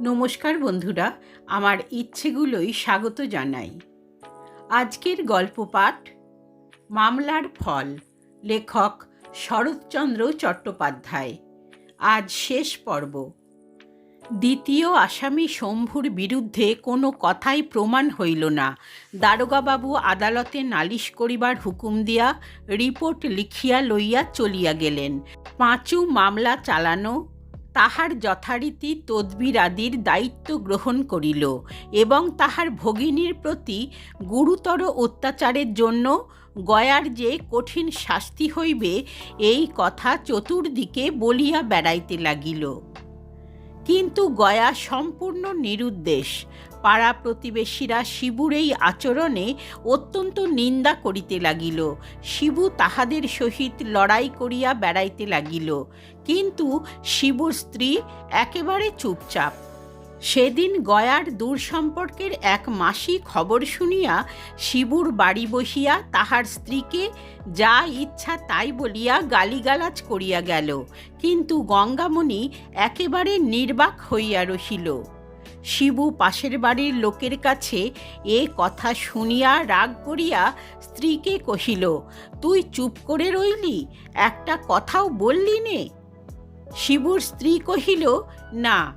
নমস্কার বন্ধুরা, আমার ইচ্ছেগুলোই স্বাগত জানাই। আজকের গল্প পাঠ, মামলার ফল, লেখক শরৎচন্দ্র চট্টোপাধ্যায়। আজ শেষ পর্ব। দ্বিতীয় আসামি শম্ভুর বিরুদ্ধে কোনো কথাই প্রমাণ হইল না। দারোগাবাবু আদালতে নালিশ করিবার হুকুম দিয়া রিপোর্ট লিখিয়া লইয়া চলিয়া গেলেন। পাঁচু মামলা চালানো তাহার যথারীতি তদবির আদির দায়িত্ব গ্রহণ করিল এবং তাহার ভগিনীর প্রতি গুরুতর অত্যাচারের জন্য গয়ার যে কঠিন শাস্তি হইবে, এই কথা চতুর্দিকে বলিয়া বেড়াইতে লাগিল। কিন্তু গয়া সম্পূর্ণ নিরুদ্দেশ। পাড়া প্রতিবেশীরা শিবুর এই আচরণে অত্যন্ত নিন্দা করিতে লাগিল। শিবু তাহাদের সহিত লড়াই করিয়া বেড়াইতে লাগিল। কিন্তু শিবুর স্ত্রী একেবারে চুপচাপ। সেদিন গয়ার দূর সম্পর্কের এক মাসি খবর শুনিয়া শিবুর বাড়ি বসিয়া তাহার স্ত্রীকে যা ইচ্ছা তাই বলিয়া গালিগালাজ করিয়া গেল। কিন্তু গঙ্গামণি একেবারে নির্বাক হইয়া রহিল। শিবু পাশের বাড়ির লোকের কাছে এ কথা শুনিয়া রাগ করিয়া স্ত্রীকে কহিল, তুই চুপ করে রইলি? একটা কথাও বললি নে? শিবুর স্ত্রী কহিল, না।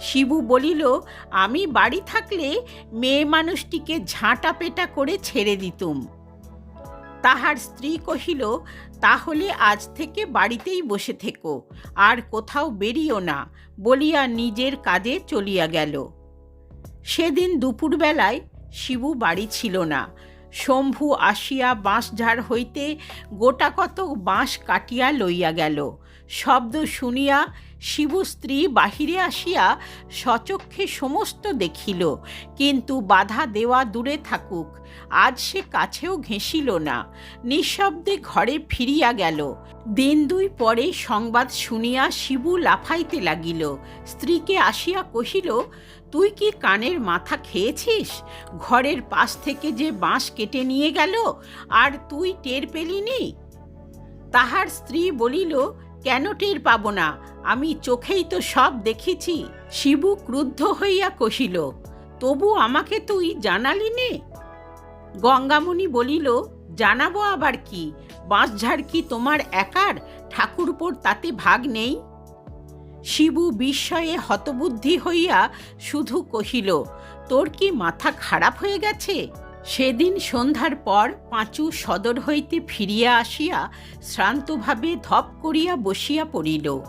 শিবু বলিল, আমি বাড়ি থাকলে মেয়ে মানুষটিকে ঝাঁটা পেটা করে ছেড়ে দিতুম। তাহার স্ত্রী কহিল, তাহলে আজ থেকে বাড়িতেই বসে থেকো, আর কোথাও বেরিও না। বলিয়া নিজের কাজে চলিয়া গেল। সেদিন দুপুরবেলায় শিবু বাড়ি ছিল না। শম্ভু আসিয়া বাঁশঝাড় হইতে গোটা কত বাঁশ কাটিয়া লইয়া গেল। শব্দ শুনিয়া শিবু স্ত্রী বাহিরে আসিয়া সচক্ষে সমস্ত দেখিল, কিন্তু বাধা দেওয়া দূরে থাকুক, আজ সে কাছেও ঘেঁষিল না। নিঃশব্দে ঘরে ফিরিয়া গেল। দিন দুই পরে সংবাদ শুনিয়া শিবু লাফাইতে লাগিল। স্ত্রীকে আসিয়া কহিল, তুই কি কানের মাথা খেয়েছিস? ঘরের পাশ থেকে যে বাঁশ কেটে নিয়ে গেল, আর তুই টের পেলিনি তাহার স্ত্রী বলিল কেন টের পাব না? আমি চোখেই তো সব দেখেছি। শিবু ক্রুদ্ধ হইয়া কহিল, তবু আমাকে তুই জানালি নে? গঙ্গামণি বলিল, জানাব আবার কি? বাঁশঝাড় কি তোমার একার? ঠাকুরপোর তাতে ভাগ নেই? শিবু বিস্ময়ে হতবুদ্ধি হইয়া শুধু কহিল, তোর কি মাথা খারাপ হয়ে গেছে? সেদিন সন্ধ্যার পর পাঁচু সদর হইতে ফিরিয়া আসিয়া শ্রান্তভাবে ধপ করিয়া বসিয়া পড়িল।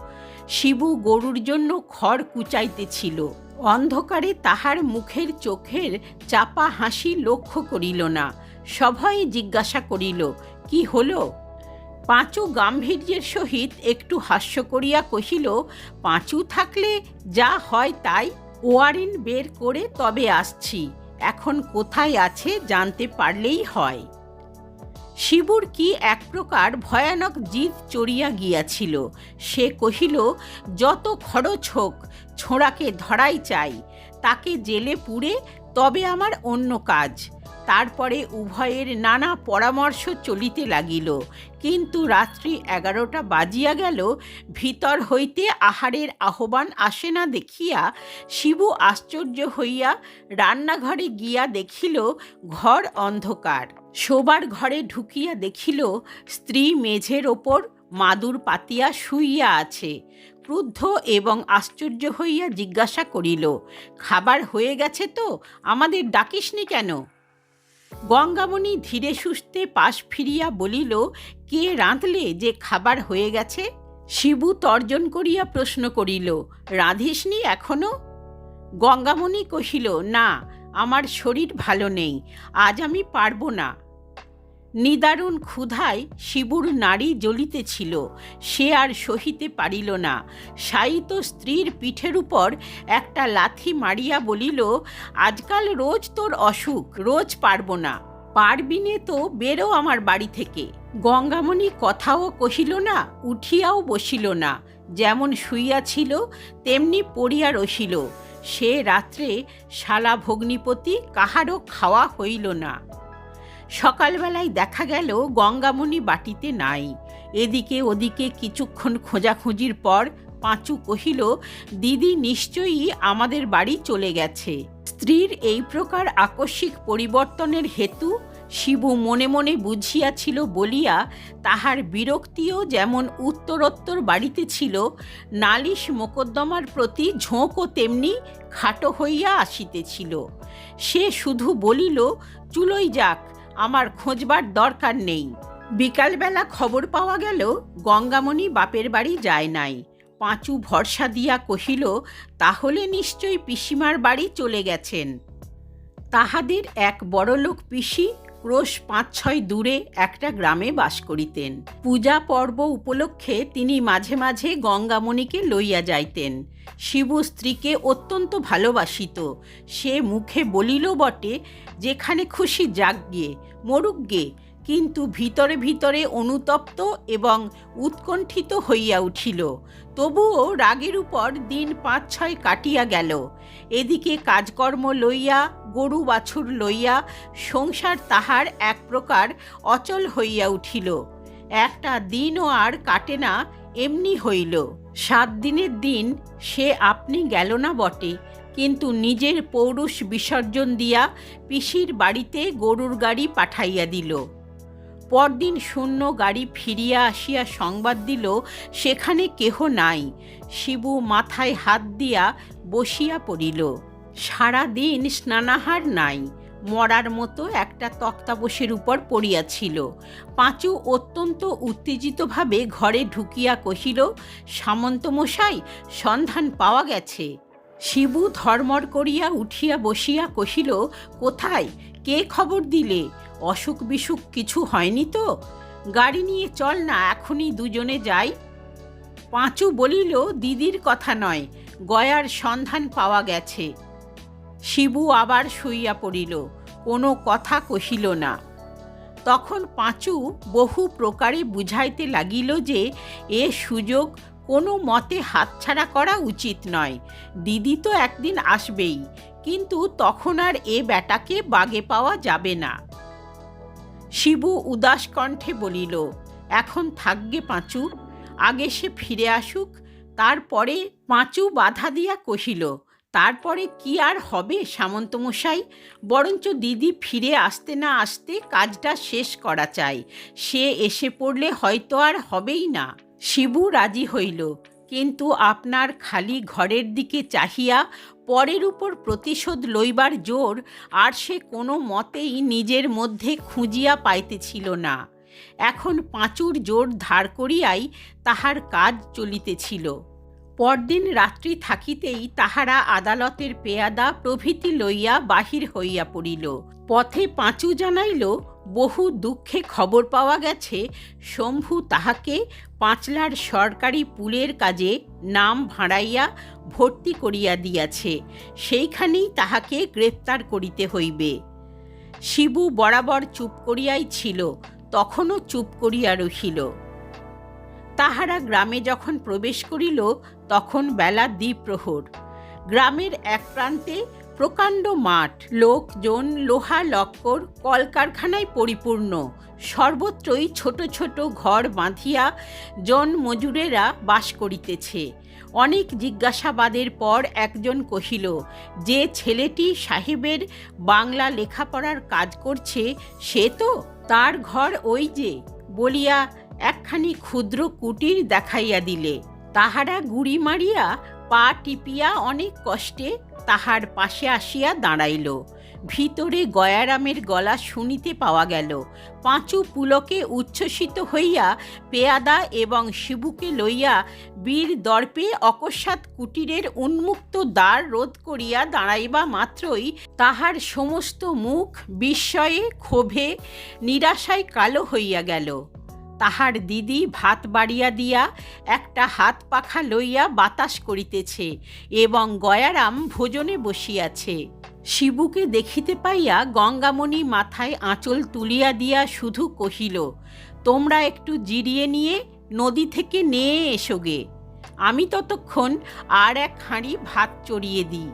শিবু গরুর জন্য খড় কুচাইতেছিল। অন্ধকারে তাহার মুখের চোখের চাপা হাসি লক্ষ্য করিল না। সভয়ে জিজ্ঞাসা করিল, কি হলো? পাঁচু গাম্ভীর্যের সহিত একটু হাস্য করিয়া কহিল, পাঁচু থাকলে যা হয় তাই। ওয়ারিন বের করে তবে আসছি। এখন কোথায় আছে জানতে পারলেই হয়। শিবুর কি এক প্রকার ভয়ানক জিদ চড়িয়া গিয়াছিল? সে কহিল, যত খরচ হোক, ছোঁড়াকে ধরাই চাই। তাকে জেলে পুড়ে তবে আমার অন্য কাজ। তারপরে উভয়ের নানা পরামর্শ চলিতে লাগিল। কিন্তু রাত্রি এগারোটা বাজিয়া গেল, ভিতর হইতে আহারের আহ্বান আসে না দেখিয়া শিবু আশ্চর্য হইয়া রান্নাঘরে গিয়া দেখিল ঘর অন্ধকার। শোবার ঘরে ঢুকিয়া দেখিল স্ত্রী মেঝের ওপর মাদুর পাতিয়া শুইয়া আছে। ক্রুদ্ধ এবং আশ্চর্য হইয়া জিজ্ঞাসা করিল, খাবার হয়ে গেছে তো? আমাদের ডাকিসনি কেন? গঙ্গামণি ধীরে সুস্থে পাশ ফিরিয়া বলিল, কে রাঁধলে যে খাবার হয়ে গেছে? শিবু তর্জন করিয়া প্রশ্ন করিল, রাঁধিসনি এখনও? গঙ্গামণি কহিল, না, আমার শরীর ভালো নেই, আজ আমি পারব না। নিদারুণ ক্ষুধায় শিবুর নারী জ্বলিতেছিল, সে আর সহিতে পারিল না। সাইত স্ত্রীর পিঠের উপর একটা লাথি মারিয়া বলিল, আজকাল রোজ তোর অসুখ, রোজ পারব না। পারবিনে তো, বেরো আমার বাড়ি থেকে গঙ্গামণি কথাও কহিল না, উঠিয়াও বসিল না। যেমন শুইয়া ছিল, তেমনি পড়িয়া রসিল সে রাত্রে শালা ভগ্নিপতি কাহারও খাওয়া হইল না। সকালবেলায় দেখা গেল গঙ্গামণি বাটিতে নাই। এদিকে ওদিকে কিছুক্ষণ খোঁজাখুঁজির পর পাঁচু কহিল, দিদি নিশ্চয়ই আমাদের বাড়ি চলে গেছে। স্ত্রীর এই প্রকার আকস্মিক পরিবর্তনের হেতু শিবু মনে মনে বুঝিয়াছিল বলিয়া, তাহার বিরক্তিও যেমন উত্তরোত্তর বাড়িতে ছিল, নালিশ মোকদ্দমার প্রতি ঝোঁকও তেমনি খাটো হইয়া আসিতেছিল। সে শুধু বলিল, চুলোই যাক আমার খোঁজবার দরকার নেই। বিকালবেলা খবর পাওয়া গেল, গঙ্গামণি বাপের বাড়ি যায় নাই। পাঁচু ভরসা দিয়া কহিল, তাহলে নিশ্চয়ই পিসিমার বাড়ি চলে গেছেন। তাহাদের এক বড়লোক পিসি ক্রোশ পাঁচ ছয় দূরে একটা গ্রামে বাস করিতেন। পূজা পর্ব উপলক্ষে তিনি মাঝে মাঝে গঙ্গামণিকে লইয়া যাইতেন। শিবু স্ত্রীকে অত্যন্ত ভালোবাসিত। সে মুখে বলিল বটে, যেখানে খুশি যাক গিয়ে মরুক গে। কিন্তু ভিতরে ভিতরে অনুতপ্ত এবং উৎকণ্ঠিত হইয়া উঠিল। তবুও রাগের উপর দিন পাঁচ ছয় কাটিয়া গেল। এদিকে কাজকর্ম লইয়া, গরু বাছুর লইয়া, সংসার তাহার এক প্রকার অচল হইয়া উঠিল। একটা দিনও আর কাটে না, এমনি হইল। সাত দিনের দিন সে আপনি গেল না বটে, কিন্তু নিজের পৌরুষ বিসর্জন দিয়া পিসির বাড়িতে গরুর গাড়ি পাঠাইয়া দিল। পরদিন শূন্য গাড়ি ফিরিয়া আসিয়া সংবাদ দিল, সেখানে কেহ নাই। শিবু মাথায় হাত দিয়া বসিয়া পড়িল। সারা দিন স্নানাহার নাই, মরার মতো একটা তক্তাবশের উপর পড়িয়াছিল। পাঁচু অত্যন্ত উত্তেজিতভাবে ঘরে ঢুকিয়া কহিল সামন্তমশাই সন্ধান পাওয়া গেছে। শিবু ধর্মর করিয়া উঠিয়া বসিয়া কহিল, কোথায়? কে খবর দিলে? অসুখ বিসুখ কিছু হয়নি তো? গাড়ি নিয়ে চল না, এখনই দুজনে যাই। পাঁচু বলিল, দিদির কথা নয়, গয়ার সন্ধান পাওয়া গেছে। শিবু আবার শুইয়া পড়িল, কোনো কথা কহিল না। তখন পাঁচু বহু প্রকারে বুঝাইতে লাগিল যে, এ সুযোগ কোনো মতে হাতছাড়া করা উচিত নয়। দিদি তো একদিন আসবেই, কিন্তু তখন আর এ ব্যাটাকে বাগে পাওয়া যাবে না। শিবু উদাস কণ্ঠে বলিল, এখন থাকগে পাঁচু। আগে সে ফিরে আসুক, তারপরে পাঁচু বাধা দিয়া কহিল, তারপরে কি আর হবে সামন্তমশাই? বরঞ্চ দিদি ফিরে আসতে না আসতে কাজটা শেষ করা চাই। সে এসে পড়লে হয়তো আর হবেই না। শিবু রাজি হইল। কিন্তু আপনার খালি ঘরের দিকে চাহিয়া পরের উপর প্রতিশোধ লইবার জোর আর সে কোনো মতেই নিজের মধ্যে খুঁজিয়া পাইতেছিল না। এখন পাঁচুর জোর ধার করিয়াই তাহার কাজ চলিতেছিল। পরদিন রাত্রি থাকিতেই তাহারা আদালতের পেয়াদা প্রভৃতি লইয়া বাহির হইয়া পড়িল। পথে পাঁচু জানাইল বহু দুঃখে খবর পাওয়া গেছে, শম্ভু তাহাকে পাঁচলার সরকারি পুলের কাজে নাম ভাড়াইয়া ভর্তি করিয়া দিয়াছে, সেইখানেই তাহাকে গ্রেপ্তার করিতে হইবে। শিবু বরাবর চুপ করিয়াই ছিল, তখনও চুপ করিয়া রহিল। তাহারা গ্রামে যখন প্রবেশ করিল, তখন বেলা দ্বিপ্রহর। গ্রামের এক প্রান্তে প্রকাণ্ড মাঠ, লোকজন, লোহা লক্কর, কলকারখানায় পরিপূর্ণ। সর্বত্রই ছোট ছোট ঘর বাঁধিয়া জন মজুরেরা বাস করিতেছে। অনেক জিজ্ঞাসাবাদের পর একজন কহিল, যে ছেলেটি সাহেবের বাংলা লেখাপড়ার কাজ করছে, সে তো? তার ঘর ওই যে? বলিয়া একখানি ক্ষুদ্র কুটির দেখাইয়া দিলে। তাহারা গুড়ি মারিয়া পা টিপিয়া অনেক কষ্টে তাহার পাশে আসিয়া দাঁড়াইল। ভিতরে গয়ারামের গলা শুনিতে পাওয়া গেল, পাঁচু পুলকে উচ্ছ্বসিত হইয়া পেয়াদা এবং শিবুকে লইয়া বীর দর্পে অকস্মাৎ কুটিরের উন্মুক্ত দ্বার রোধ করিয়া দাঁড়াইবা মাত্রই তাহার সমস্ত মুখ বিস্ময়ে ক্ষোভে, নিরাশায় কালো হইয়া গেল। তাহার দিদি ভাত বাড়িয়া দিয়া একটা হাত পাখা লইয়া বাতাস করিতেছে এবং গয়ারাম ভোজনে বসিয়াছে। শিবুকে দেখিতে পাইয়া গঙ্গামণি মাথায় আঁচল তুলিয়া দিয়া শুধু কহিল, তোমরা একটু জিরিয়ে নিয়ে নদী থেকে নিয়ে এসোগে আমি ততক্ষণ আর এক হাঁড়ি ভাত চড়িয়ে দিই।